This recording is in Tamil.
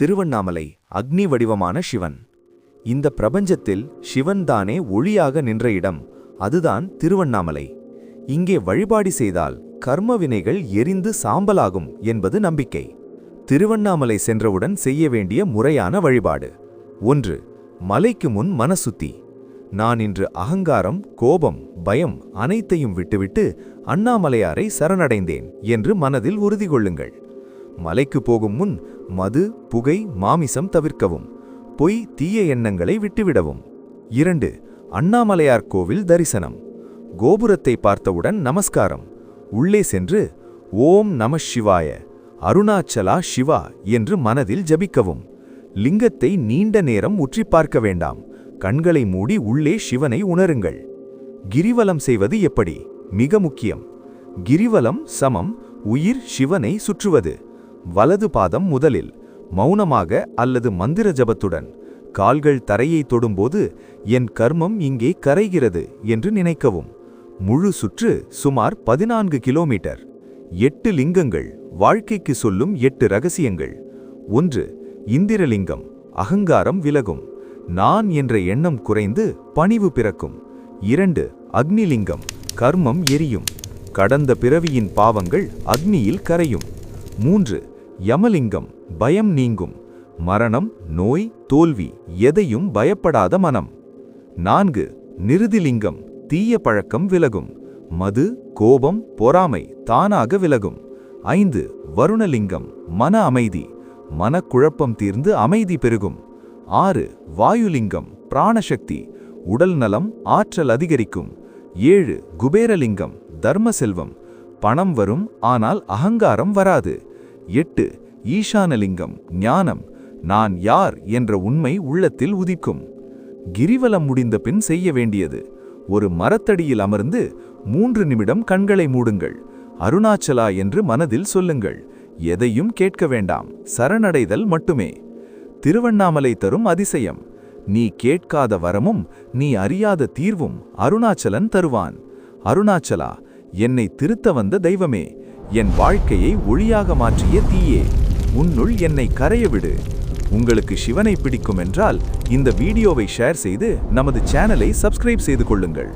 திருவண்ணாமலை அக்னி வடிவமான சிவன். இந்த பிரபஞ்சத்தில் சிவன்தானே ஒளியாக நின்ற இடம் அதுதான் திருவண்ணாமலை. இங்கே வழிபாடு செய்தால் கர்ம வினைகள் எரிந்து சாம்பலாகும் என்பது நம்பிக்கை. திருவண்ணாமலை சென்றவுடன் செய்ய வேண்டிய முறையான வழிபாடு. ஒன்று மலைக்கு முன் மனசுத்தி. நான் இன்று அகங்காரம் கோபம் பயம் அனைத்தையும் விட்டுவிட்டு அண்ணாமலையாரை சரணடைந்தேன் என்று மனதில் உறுதி கொள்ளுங்கள். மலைக்கு போகும் முன் மது புகை மாமிசம் தவிர்க்கவும். பொய் தீய எண்ணங்களை விட்டுவிடவும். இரண்டு அண்ணாமலையார் கோவில் தரிசனம். கோபுரத்தை பார்த்தவுடன் நமஸ்காரம். உள்ளே சென்று ஓம் நம சிவாய அருணாச்சலா சிவா என்று மனதில் ஜபிக்கவும். லிங்கத்தை நீண்ட நேரம் உற்றி பார்க்க வேண்டாம். கண்களை மூடி உள்ளே சிவனை உணருங்கள். கிரிவலம் செய்வது எப்படி? மிக முக்கியம். கிரிவலம் சமம். உயிர் சிவனை சுற்றுவது. வலது பாதம் முதலில் மௌனமாக அல்லது மந்திர ஜபத்துடன் கால்கள் தரையை தொடும்போது என் கர்மம் இங்கே கரைகிறது என்று நினைக்கவும். முழு சுற்று சுமார் பதினான்கு கிலோமீட்டர். எட்டு லிங்கங்கள் வாழ்க்கைக்கு சொல்லும் எட்டு ரகசியங்கள். ஒன்று இந்திரலிங்கம் அகங்காரம் விலகும். நான் என்ற எண்ணம் குறைந்து பணிவு பிறக்கும். இரண்டு அக்னிலிங்கம் கர்மம் எரியும். கடந்த பிறவியின் பாவங்கள் அக்னியில் கரையும். மூன்று யமலிங்கம் பயம் நீங்கும். மரணம் நோய் தோல்வி எதையும் பயப்படாத மனம். நான்கு நிருதிலிங்கம் தீய பழக்கம் விலகும். மது கோபம் பொறாமை தானாக விலகும். ஐந்து வருணலிங்கம் மன அமைதி. மனக்குழப்பம் தீர்ந்து அமைதி பெருகும். ஆறு வாயுலிங்கம் பிராணசக்தி. உடல் நலம் ஆற்றல் அதிகரிக்கும். ஏழு குபேரலிங்கம் தர்ம செல்வம். பணம் வரும் ஆனால் அகங்காரம் வராது. எட்டு ஈசானலிங்கம் ஞானம் நான் யார் என்ற உண்மை உள்ளத்தில் உதிக்கும். கிரிவலம் முடிந்த பின் செய்ய வேண்டியது ஒரு மரத்தடியில் அமர்ந்து மூன்று நிமிடம் கண்களை மூடுங்கள் அருணாச்சலா என்று மனதில் சொல்லுங்கள் எதையும் கேட்க வேண்டாம் சரணடைதல் மட்டுமே. திருவண்ணாமலை தரும் அதிசயம் நீ கேட்காத வரமும் நீ அறியாத தீர்வும் அருணாச்சலன் தருவான். அருணாச்சலா என்னை திருத்த வந்த தெய்வமே என் வாழ்க்கையை ஒளியாக மாற்றிய தீயே உன்னுள் என்னை கரைய விடு. உங்களுக்கு சிவனை பிடிக்கும் என்றால் இந்த வீடியோவை ஷேர் செய்து நமது சேனலை சப்ஸ்கிரைப் செய்து கொள்ளுங்கள்.